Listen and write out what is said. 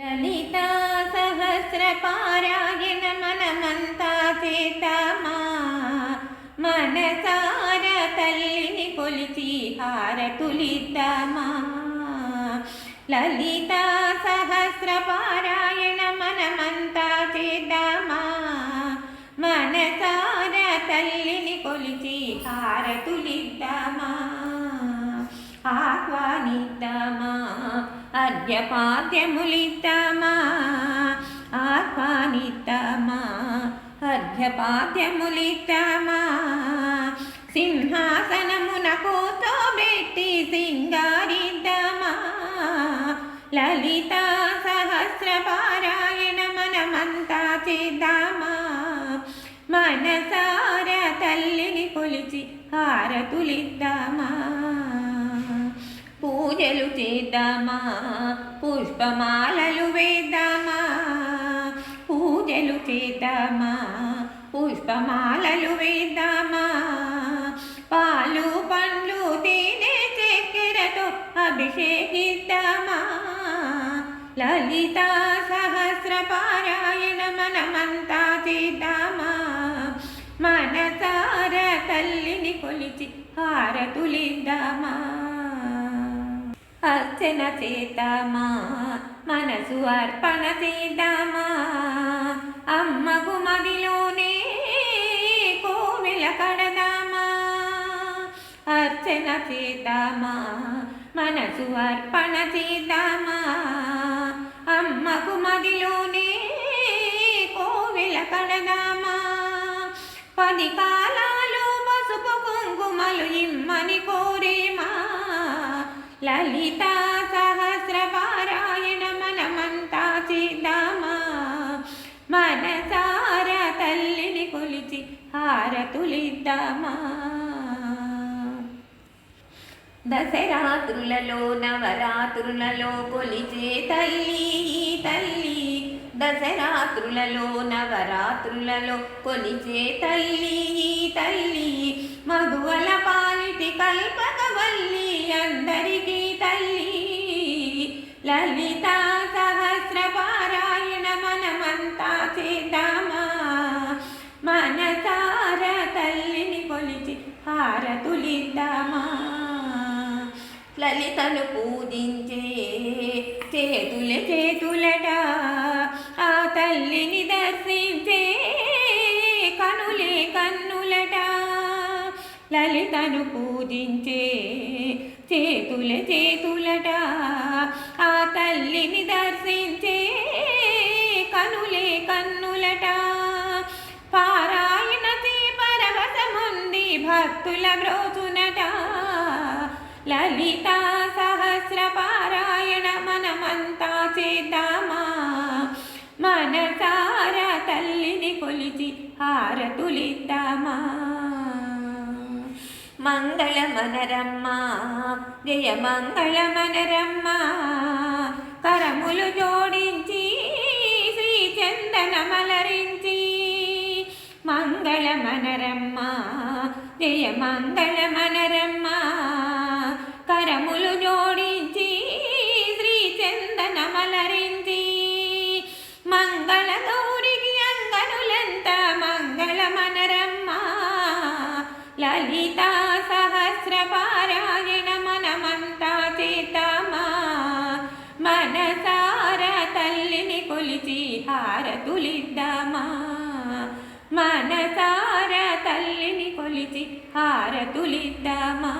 లలితా సహస్రపారాయణ మనమంతా సీతమా మనసార తల్లిని కొలిచి హారతులిద్దామా. లలితా సహస్రపారాయణ మనమంతా చేద్దామా మనసార తల్లిని కొలిచి హారతులిద్దామా. ఆహ్వానిద్దామా. అర్ఘ్యపాద్యములితమా ఆత్మానితమా అర్ఘ్యపాద్యములితమా సింహాసనమున కూతోబెట్టి సింగారిద్దామా? లలిత సహస్ర పారాయణ మనమంతా చేద్దామా? మనసార తల్లిని కొలిచి హారతులిద్దామా? పూజలు చేద్దామా? పుష్పమాలలు వేద్దామా? పూజలు చేద్దామా? పుష్పమాలలు వేద్దామా? పాలు పండ్లు తినే చక్కెరతో అభిషేకిద్దామా? లలిత సహస్ర పారాయణ మనమంతా చేద్దామా? మనసార తల్లిని కొలిచి హారతులిద్దామా? అర్చన చేద్దామా మనసు అర్పణ చేద్దామా అమ్మకు మదిలోనే కోవెల కడదామా? అర్చన చేద్దామా మనసు అర్పణ చేద్దామా అమ్మకు మదిలోనే కోవెల కడదామా? పది కాలాలు పసుపు కుంకుమలు ఇమ్మని కోరేమా? లలితా సహస్రపారాయణ మనమంతా చేద్దామా? మనసార తల్లిని కొలిచి హారతులిద్దామా? దశరాత్రులలో నవరాత్రులలో కొలిచే తల్లి తల్లి. దశరాత్రులలో నవరాత్రులలో కొలిచే తల్లి తల్లి. మగువల పా కల్పకవల్లి అందరికీ తల్లి. లలిత సహస్ర పారాయణ మనమంతా చేద్దామా? మనసార తల్లిని కొలిచి హారతులిద్దామా? లలితను పూజించే చేతుల చేతులట. ఆ తల్లిని దర్శించే లలితను పూజించే చేతుల చేతులట ఆ తల్లిని దర్శించే కనులే కన్నులట. పారాయణ పరవశముంది భక్తుల బ్రోచునట. లలిత సహస్ర పారాయణ మనమంతా చేద్దామా? మనసార తల్లిని కొలిచి హారతులిద్దామా? మంగళ మనరమ్మ జయ మంగళ మనరమ్మ కరములు జోడించి శ్రీ చందన మలరించి మంగళ మనరమ్మ జయ మంగళ మనరమ్మ కరములు లలితా సహస్రపారాయణ మనమంతా చేతమా మనసార తల్లిని కొలిచి హారతులిద్దామా? మనసార తల్లిని కొలిచి హారతులిద్దామా?